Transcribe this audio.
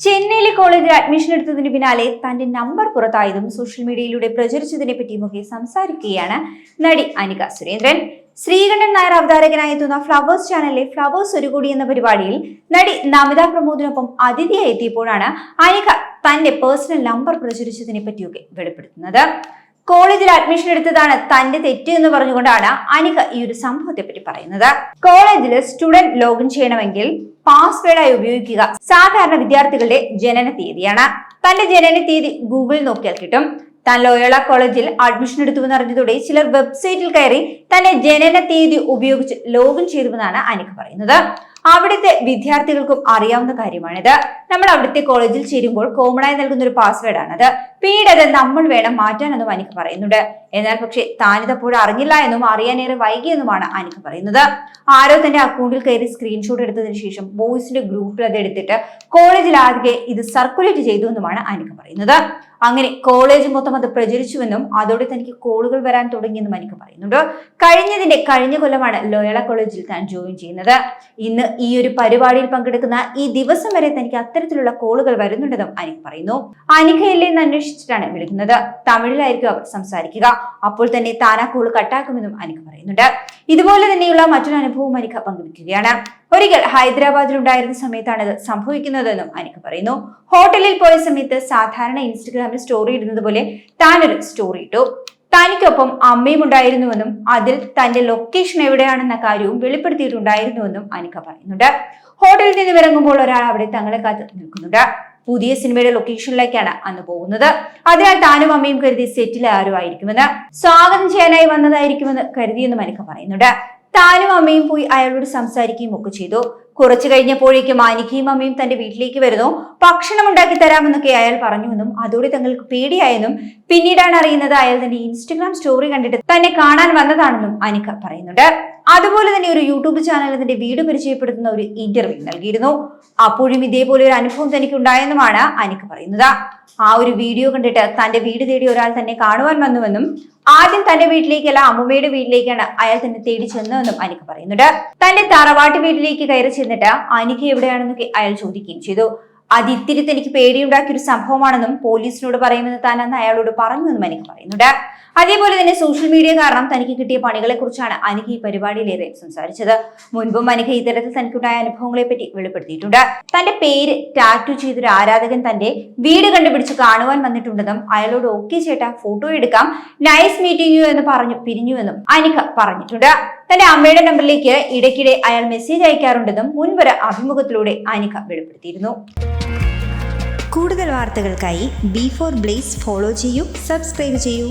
ചെന്നൈയിലെ കോളേജിൽ അഡ്മിഷൻ എടുത്തതിന് പിന്നാലെ തന്റെ നമ്പർ പുറത്തായതും സോഷ്യൽ മീഡിയയിലൂടെ പ്രചരിച്ചതിനെ പറ്റിയുമൊക്കെ സംസാരിക്കുകയാണ് നടി അനിക സുരേന്ദ്രൻ. ശ്രീകണ്ഠൻ നായർ അവതാരകനായി എത്തുന്ന ഫ്ലവേഴ്സ് ചാനലിലെ ഫ്ലവേഴ്സ് ഒരു കൂടി എന്ന പരിപാടിയിൽ നടി നമിത പ്രമോദിനൊപ്പം അതിഥിയായി എത്തിയപ്പോഴാണ് അനിക തന്റെ പേഴ്സണൽ നമ്പർ പ്രചരിച്ചതിനെ പറ്റിയൊക്കെ വെളിപ്പെടുത്തുന്നത്. കോളേജിൽ അഡ്മിഷൻ എടുത്തതാണ് തന്റെ തെറ്റ് എന്ന് പറഞ്ഞുകൊണ്ടാണ് അനിക ഈ ഒരു സംഭവത്തെ പറ്റി പറയുന്നത്. കോളേജിൽ സ്റ്റുഡന്റ് ലോഗിൻ ചെയ്യണമെങ്കിൽ പാസ്വേഡായി ഉപയോഗിക്കുക സാധാരണ വിദ്യാർത്ഥികളുടെ ജനന തീയതിയാണ്. തന്റെ ജനന തീയതി ഗൂഗിൾ നോക്കിയാൽ കിട്ടും. താൻ ലോയോള കോളേജിൽ അഡ്മിഷൻ എടുത്തുവെന്ന് അറിഞ്ഞതോടെ ചിലർ വെബ്സൈറ്റിൽ കയറി തന്റെ ജനന തീയതി ഉപയോഗിച്ച് ലോഗിൻ ചെയ്തുവെന്നാണ് അനിക പറയുന്നത്. അവിടുത്തെ വിദ്യാർത്ഥികൾക്കും അറിയാവുന്ന കാര്യമാണിത്. നമ്മൾ അവിടുത്തെ കോളേജിൽ ചേരുമ്പോൾ കോമണായി നൽകുന്ന ഒരു പാസ്വേഡ് ആണത്. പിന്നീട് അത് നമ്മൾ വേണം മാറ്റാനെന്നും അനിക്ക് പറയുന്നുണ്ട്. എന്നാൽ പക്ഷേ അപ്പോഴും അറിഞ്ഞില്ല എന്നും അറിയാനേറെ വൈകിയെന്നുമാണ് അനിക്ക് പറയുന്നത്. ആരോ തന്റെ അക്കൗണ്ടിൽ കയറി സ്ക്രീൻഷോട്ട് എടുത്തതിന് ശേഷം ബോയ്സിന്റെ ഗ്രൂപ്പിൽ അത് എടുത്തിട്ട് കോളേജിൽ ആകെ ഇത് സർക്കുലേറ്റ് ചെയ്തു എന്നുമാണ് അനിക്ക് പറയുന്നത്. അങ്ങനെ കോളേജ് മൊത്തം അത് പ്രചരിച്ചുവെന്നും അതോടെ തനിക്ക് കോളുകൾ വരാൻ തുടങ്ങിയെന്നും അനിക പറയുന്നുണ്ട്. കഴിഞ്ഞതിന്റെ കഴിഞ്ഞ കൊല്ലമാണ് ലോയള കോളേജിൽ താൻ ജോയിൻ ചെയ്യുന്നത്. ഇന്ന് ഈ ഒരു പരിപാടിയിൽ പങ്കെടുക്കുന്ന ഈ ദിവസം വരെ തനിക്ക് അത്തരത്തിലുള്ള കോളുകൾ വരുന്നുണ്ടെന്നും അനിക പറയുന്നു. അനികയില്ലേ എന്ന് അന്വേഷിച്ചിട്ടാണ് വിളിക്കുന്നത്. തമിഴിലായിരിക്കും അവർ സംസാരിക്കുക. അപ്പോൾ തന്നെ ആ കോൾ കട്ടാക്കുമെന്നും അനിക പറയുന്നുണ്ട്. ഇതുപോലെ തന്നെയുള്ള മറ്റൊരു അനുഭവവും അനിക പങ്കുവെക്കുകയാണ്. ഒരിക്കൽ ഹൈദരാബാദിൽ ഉണ്ടായിരുന്ന സമയത്താണ് ഇത് സംഭവിക്കുന്നതെന്നും അനിക പറയുന്നു. ഹോട്ടലിൽ പോയ സമയത്ത് സാധാരണ ഇൻസ്റ്റഗ്രാമിൽ സ്റ്റോറി ഇടുന്നത് പോലെ താനൊരു സ്റ്റോറി ഇട്ടു. തനിക്കൊപ്പം അമ്മയും ഉണ്ടായിരുന്നുവെന്നും അതിൽ തന്റെ ലൊക്കേഷൻ എവിടെയാണെന്ന കാര്യവും വെളിപ്പെടുത്തിയിട്ടുണ്ടായിരുന്നുവെന്നും അനിക പറയുന്നുണ്ട്. ഹോട്ടലിൽ നിന്ന് ഇറങ്ങുമ്പോൾ ഒരാൾ അവിടെ തങ്ങളെ കാത്ത് നിൽക്കുന്നുണ്ട്. പുതിയ സിനിമയുടെ ലൊക്കേഷനിലേക്കാണ് അന്ന് പോകുന്നത്. അതിനാൽ താനും അമ്മയും കരുതി സെറ്റിൽ ആരുമായിരിക്കുമെന്ന് സ്വാഗതം ചെയ്യാനായി വന്നതായിരിക്കുമെന്ന് കരുതിയെന്നും അനിക്ക പറയുന്നുണ്ട്. താനും അമ്മയും പോയി അയാളോട് സംസാരിക്കുകയും ഒക്കെ ചെയ്തു. കുറച്ചു കഴിഞ്ഞപ്പോഴേക്കും അനിഖയും അമ്മയും തന്റെ വീട്ടിലേക്ക് വരുന്നു. ഭക്ഷണം ഉണ്ടാക്കി തരാമെന്നൊക്കെ അയാൾ പറഞ്ഞുവെന്നും അതോടെ തങ്ങൾക്ക് പേടിയായെന്നും പിന്നീടാണ് അറിയുന്നത് അയാൾ തന്റെ ഇൻസ്റ്റഗ്രാം സ്റ്റോറി കണ്ടിട്ട് തന്നെ കാണാൻ വന്നതാണെന്നും അനിക പറയുന്നുണ്ട്. അതുപോലെ തന്നെ ഒരു യൂട്യൂബ് ചാനൽ തന്റെ വീട് പരിചയപ്പെടുത്തുന്ന ഒരു ഇന്റർവ്യൂ നൽകിയിരുന്നു. അപ്പോഴും ഇതേപോലെ ഒരു അനുഭവം തനിക്ക് ഉണ്ടായെന്നുമാണ് അനിക പറയുന്നത്. ആ ഒരു വീഡിയോ കണ്ടിട്ട് തന്റെ വീട് തേടി ഒരാൾ തന്നെ കാണുവാൻ വന്നുവെന്നും ആദ്യം തന്റെ വീട്ടിലേക്കല്ല അമ്മമ്മയുടെ വീട്ടിലേക്കാണ് അയാൾ തന്നെ തേടി ചെന്നതെന്നും അനിക പറയുന്നുണ്ട്. തന്റെ തറവാട്ട് വീട്ടിലേക്ക് കയറി ചെന്നിട്ട് അനിക എവിടെയാണെന്ന് അയാൾ ചോദിക്കുകയും ചെയ്തു. അതിത്തിരി തനിക്ക് പേടിയുണ്ടാക്കിയ ഒരു സംഭവമാണെന്നും പോലീസിനോട് പറയുമെന്ന് താൻ അന്ന് അയാളോട് പറഞ്ഞുവെന്നും അനിക പറയുന്നുണ്ട്. അതേപോലെ തന്നെ സോഷ്യൽ മീഡിയ കാരണം തനിക്ക് കിട്ടിയ പണികളെ കുറിച്ചാണ് അനിക ഈ പരിപാടിയിലേറെ സംസാരിച്ചത്. മുൻപും അനിക ഇത്തരത്തിൽ തനിക്കുണ്ടായ അനുഭവങ്ങളെ പറ്റി വെളിപ്പെടുത്തിയിട്ടുണ്ട്. തന്റെ പേര് ടാറ്റു ചെയ്തൊരു ആരാധകൻ തന്റെ വീട് കണ്ടുപിടിച്ച് കാണുവാൻ വന്നിട്ടുണ്ടെന്നും അയാളോട് ഓക്കെ ചേട്ടാ ഫോട്ടോ എടുക്കാം. നൈസ് മീറ്റിംഗ് എന്ന് പറഞ്ഞു പിരിഞ്ഞുവെന്നും അനിക പറഞ്ഞിട്ടുണ്ട്. തന്റെ അമ്മയുടെ നമ്പറിലേക്ക് ഇടയ്ക്കിടെ അയാൾ മെസ്സേജ് അയക്കാറുണ്ടെന്നും മുൻപൊരു അഭിമുഖത്തിലൂടെ അനിക വെളിപ്പെടുത്തിയിരുന്നു. കൂടുതൽ വാർത്തകൾക്കായി ബി ഫോർ ബ്ലേസ് ഫോളോ ചെയ്യൂ സബ്സ്ക്രൈബ് ചെയ്യൂ.